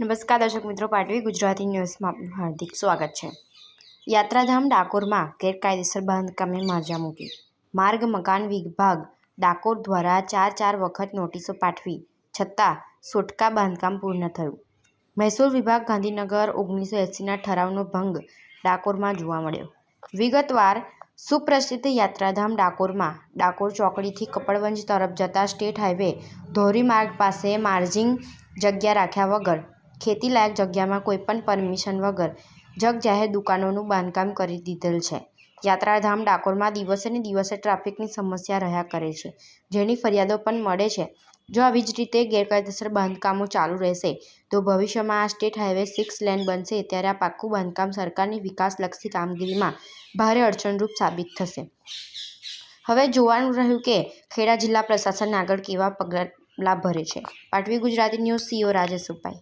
નમસ્કાર, દર્શક મિત્રો, પાટવી ગુજરાતી ન્યૂઝમાં આપનું હાર્દિક સ્વાગત છે. યાત્રાધામ ડાકોરમાં ગેરકાયદેસર બાંધકામે માર્જા મૂકી. માર્ગ, મકાન વિભાગ ડાકોર દ્વારા ચાર ચાર વખત નોટિસો પાઠવી, છતાં સોટકા બાંધકામ પૂર્ણ થયું. મહેસૂલ વિભાગ ગાંધીનગર ઓગણીસો એંસીના ઠરાવનો ભંગ ડાકોરમાં જોવા મળ્યો. વિગતવાર, સુપ્રસિદ્ધ યાત્રાધામ ડાકોરમાં ડાકોર ચોકડીથી કપડવંજ તરફ જતા સ્ટેટ હાઈવે ધોરીમાર્ગ પાસે માર્જિંગ જગ્યા રાખ્યા વગર ખેતીલાયક જગ્યામાં કોઈપણ પરમિશન વગર જગજાહેર દુકાનોનું બાંધકામ કરી દીધેલ છે. યાત્રાધામ ડાકોરમાં દિવસે દિવસે ટ્રાફિકની સમસ્યા રહ્યા કરે છે. જેની ફરિયાદો પણ મળે છે. જો આવી જ રીતે ગેરકાયદેસર બાંધકામો ચાલુ રહેશે, તો ભવિષ્યમાં આ સ્ટેટ હાઈવે સિક્સ લેન બનશે ત્યારે આ પાક્કું બાંધકામ સરકારની વિકાસલક્ષી કામગીરીમાં ભારે અડચણરૂપ સાબિત થશે. હવે જોવાનું રહ્યું કે ખેડા જિલ્લા પ્રશાસન આગળ કેવા પગલાં ભરે છે. પાટવી ગુજરાતી ન્યૂઝ સીઓ રાજેશ ઉપાઈ